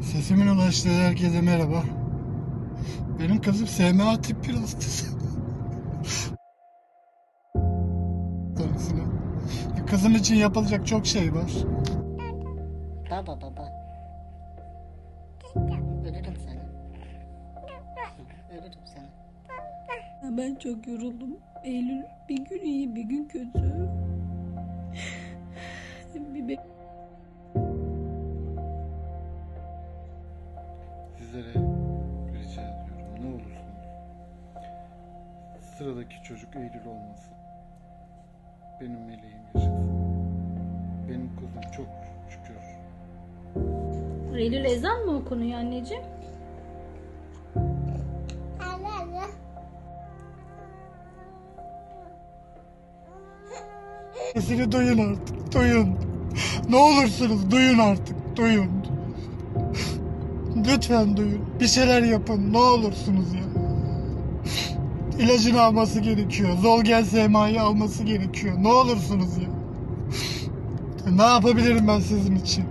Sesimin ulaştığı herkese merhaba. Benim kızım SMA tip 1 hastası. Kızım için yapılacak çok şey var. Baba baba. Öpürüm seni. Öpürüm seni. Ya Ben çok yoruldum. Eylül bir gün iyi bir gün kötü. Sizlere rica ediyorum ne olursunuz. Sıradaki çocuk Eylül olmasın. Benim meleğim yaşasın. Benim kızım çok şükür. Eylül ezan mı okunuyor anneciğim? Sesini duyun artık, duyun. Ne olursunuz duyun artık, duyun. Lütfen duyun. Bir şeyler yapın, ne olursunuz ya. İlacını alması gerekiyor. Zolgen SMA'yı alması gerekiyor. Ne olursunuz ya. Ne yapabilirim ben sizin için?